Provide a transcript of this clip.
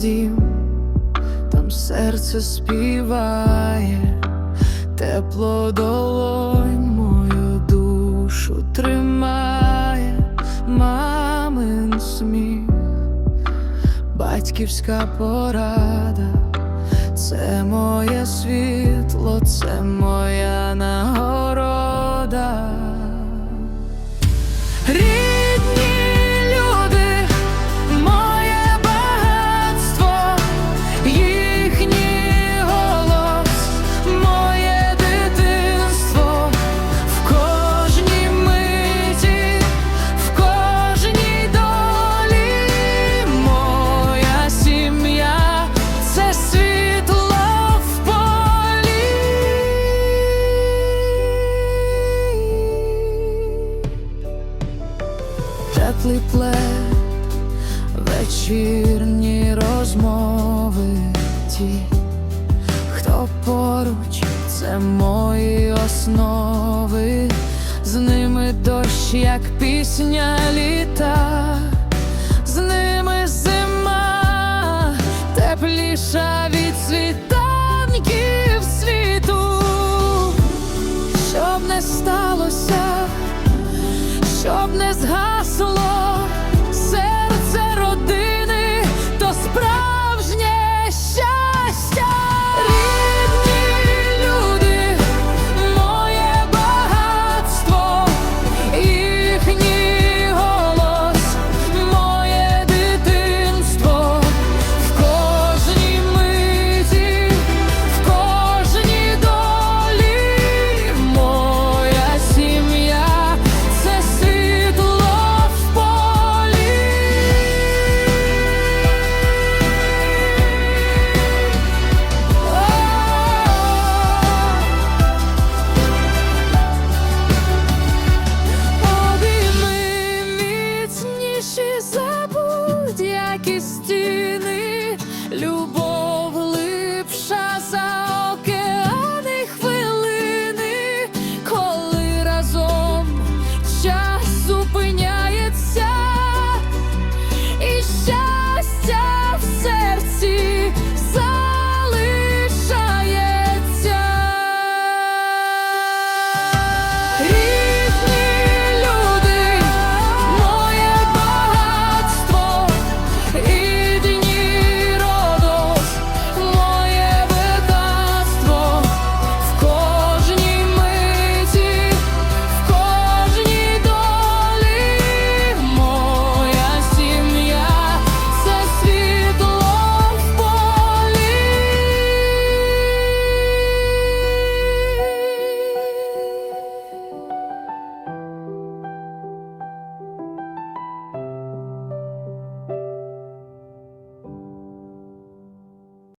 дім, там серце співає, тепло долонь мою душу тримає, мамин сміх, батьківська порада. Це моє світло, це моя Теплий плед, вечірні розмови ті, хто поруч, це мої основи, з ними дощ, як пісня літа, з ними зима, тепліша від світанків світу, щоб не сталося щоб не згадувати